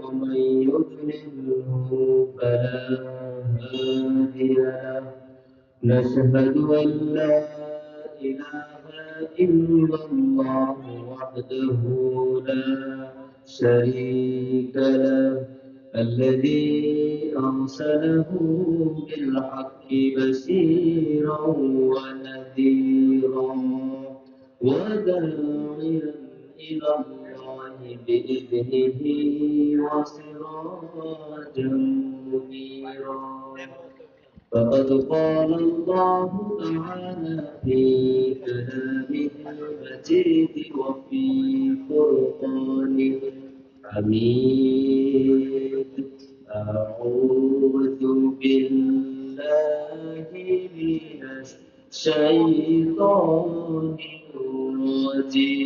ومن يضلله فلا هادي له. نشهد أن لا إله إلا الله وحده لا شريك له. الذي أرسله بالحق بشيرا ونذيرا وداعيا إلى الله. بإذنه وسراجا منيرا فقد قال الله تعالى في كلامه المجيد وفي فرقانه الحميد أعوذ بالله من الشيطان الرجيم.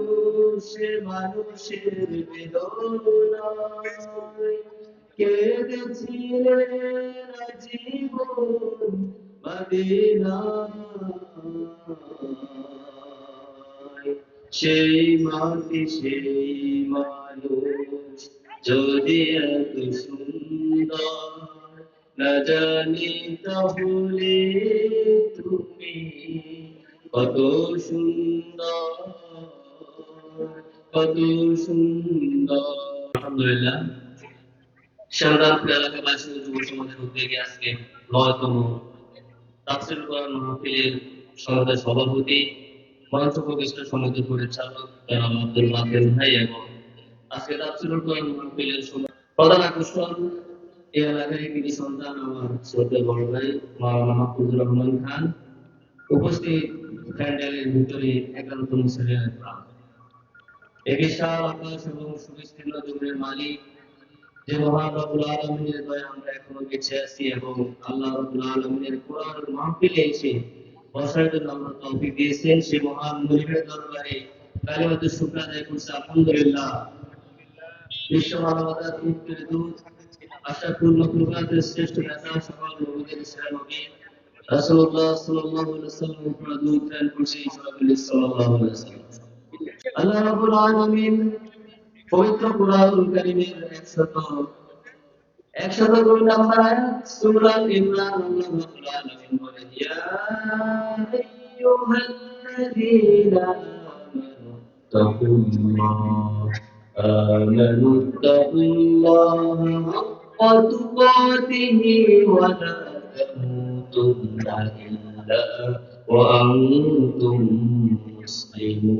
মানুষ মানুষের বেদনায় কেঁদেছিলেন জীবন মদিনায় সেই মাটি, সেই মানুষ যদি এত সুন্দর না জানি তাহলে তুমি কত সুন্দর। সভাপতি সমিতির পরিচালক আব্দুল ভাই এবং আজকে প্রধান আকর্ষণ এলাকার একটি সন্তান আমার শ্রদ্ধা বড় ভাই, মাওলানা মাহফুজুর রহমান খান। উপস্থিত প্যান্ডেলের ভিতরে একান্ত মুসলিমের প্রাণ। এ বিশাল আকাশ এবং সুবিস্তীর্ণ জমির মালিক, যে আলমিনের দয়া আমরা এখনও বেঁচে আছি এবং আল্লাহ রব্বুল আলমিনের কোরআন এসে বসার জন্য আমরা দিয়েছেন। সে মহান দরবারে শুক্র আদায় করছে। আলহামদুলিল্লাহ। বিশ্ব মানবতার মুক্তির দূত শ্রেষ্ঠ নেতা সকল রাসূলুল্লাহ সাল্লাল্লাহু আলাইহি ওয়াসাল্লাম প্রেরণ সাল্লাল্লাহু আলাইহি ওয়াসাল্লাম। আল্লাহ রাব্বুল আলামিন পবিত্র কুরআনুল কারীমের 100 একশত দুই নম্বর আয়াত সূরা ইমরান আল্লাহ রাব্বুল আলামিন বলেন ইয়া আইয়ুহাল্লাযীনা আমানু তাকুল্লাহ آمنوا اتقوا الله حق تقاته ولا تموتن إلا وأنتم مسلمون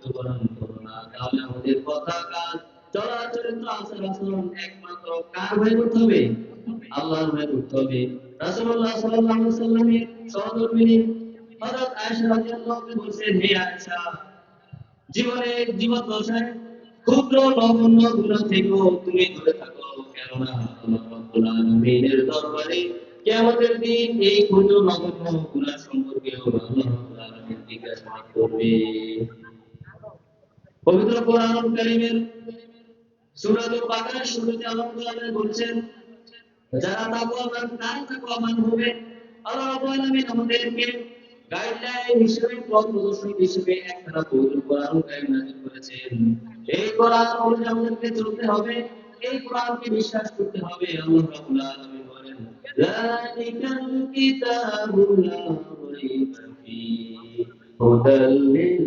মৃত্যুবরণ করো না। তাহলে আমাদের কথা কাজ চলাচরিত্র আচার আচরণ একমাত্র কার ভয় করতে হবে? আল্লাহর ভয় করতে হবে। রাসূলুল্লাহ সাল্লাল্লাহু আলাইহি ওয়াসাল্লামের সহধর্মিণী হযরত আয়েশা রাদিয়াল্লাহু আনহা বলছেন হে আয়েশা, জীবনে জীবন দশায় ক্ষুদ্র নগণ্য গুনাহ থেকেও তুমি দূরে থাকো। কেননা আল্লাহ রাব্বুল আলামিনের দরবারে কিয়ামতের দিন এই ক্ষুদ্র নগণ্য গুনাহ সম্পর্কেও আল্লাহ রাব্বুল আলামিন জিজ্ঞাসা করবে। পবিত্র কোরআন কারীমের সূরাতুল বাকারার শুরুতে আল্লাহ তাআলা বলছেন, যারা তাকওয়াবান তারা তাকওয়াবান হবে আল্লাহ রাব্বুল আলামিন আমাদেরকে গাইডলাইন হিসেবে, পথ প্রদর্শক হিসেবে একখানা পবিত্র কোরআন কারীম নাযিল করেছেন। এই কোরআন অনুযায়ী আমাদেরকে চলতে হবে, এই কোরআনকে বিশ্বাস করতে হবে, আল্লাহ রাব্বুল আলামিন বলেন, যালিকাল কিতাবু লা রাইবা ফীহি হুদাল লিল